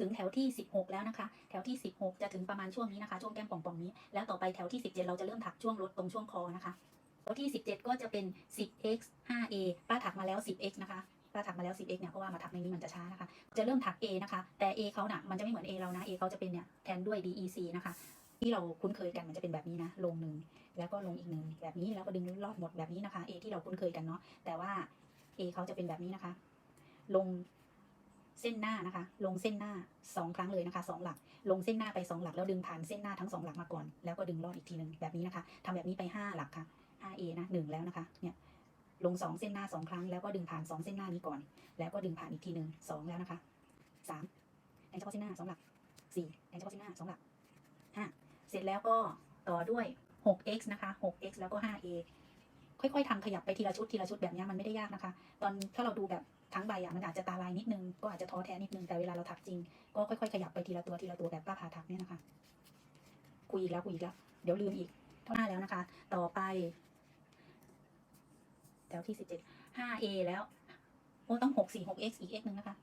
ถึงแถวที่ 16 แล้วนะคะ แถวที่ 16 จะถึงประมาณช่วงนี้นะคะ ช่วงแก้มป่องๆนี้ แล้วต่อไปแถวที่ 17 เราจะเริ่มถักช่วงลดตรงช่วงคอนะคะแถวที่ 17 ก็จะเป็น 10x 5a ป้าถักมาแล้ว 10x นะคะป้าถักมาแล้ว 10x เนี่ย เพราะว่ามาถักในนี้มันจะช้านะคะ จะเริ่มถัก A นะคะ แต่ A เขาน่ะมันจะไม่เหมือน A เรานะ A เขาจะเป็นเนี่ยแทนด้วย DEC นะคะ ที่เราคุ้นเคยกันมันจะเป็นแบบนี้นะ ลงหนึ่ง แล้วก็ลงอีกหนึ่งแบบนี้ แล้วก็ดึงรอบหมดแบบนี้นะคะ A ที่เราคุ้นเคยกันเนาะ แต่ว่า A เขาจะเป็นแบบนี้นะคะ ลง เส้นหน้านะคะ ลงเส้นหน้าสองครั้งเลยนะคะสองหลัก ลงเส้นหน้าไปสองหลัก แล้วดึงผ่านเส้นหน้าทั้งสองหลักมาก่อน แล้วก็ดึงรอบอีกทีหนึ่งแบบนี้นะคะทำแบบนี้ไปห้าหลักค่ะ 5A นะหนึ่งแล้วนะคะเนี่ยลงสองเส้นหน้าสองครั้ง แล้วก็ดึงผ่านสองเส้นหน้านี้ก่อน แล้วก็ดึงผ่านอีกทีหนึ่งสองแล้วนะคะสามแทงเฉพาะเส้นหน้าสองหลักสี่แทงเฉพาะเส้นหน้าสองหลักห้าเสร็จแล้วก็ต่อด้วย 6x นะคะ 6x แล้วก็ 5a ค่อยๆทำขยับไปทีละชุดทีละชุดแบบนี้มันไม่ได้ยากนะคะ ตอนถ้าเราดูแบบทั้งใบอะมันอาจจะตาลายนิดนึงก็อาจจะท้อแท้นิดนึงแต่เวลาเราถักจริง ก็ค่อยๆขยับไปทีละตัวทีละตัวแบบป้าพาถักเนี่ยนะคะ คุยอีกแล้วคุยอีกแล้วเดี๋ยวลืมอีก เท่าหน้าแล้วนะคะ ต่อไปแถวที่สิบเจ็ด 5a แล้วโอ้ต้องหกสี่หก x อีกเอ็กหนึ่งนะคะ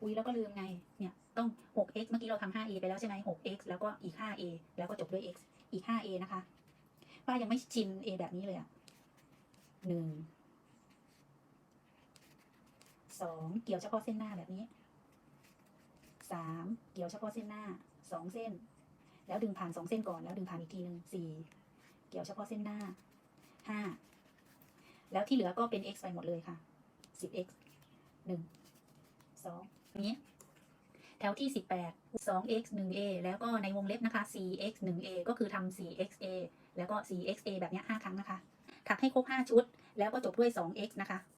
อุ้ยแล้วก็ลืมไงเนี่ยต้อง 6x เมื่อกี้เราทำ 5a ไปแล้วใช่ไหม 6x แล้วก็อีก 5a แล้วก็จบด้วย x อีก 5a นะคะ ป้ายังไม่ชิน a แบบนี้เลยอะหนึ่งสองเกี่ยวเฉพาะเส้นหน้าแบบนี้สามเกี่ยวเฉพาะเส้นหน้าสองเส้น แล้วดึงผ่านสองเส้นก่อนแล้วดึงผ่านอีกทีหนึ่งสี่เกี่ยวเฉพาะเส้นหน้าห้าแล้วที่เหลือก็เป็น x ไปหมดเลยค่ะ 10x หนึ่งสองนี้ แถวที่ 18 2x 1a แล้วก็ในวงเล็บนะคะ 4x 1a ก็คือทำ 4xa แล้วก็ 4xa แบบนี้5ครั้งนะคะ ถักให้ครบ 5 ชุด แล้วก็จบด้วย 2x นะคะ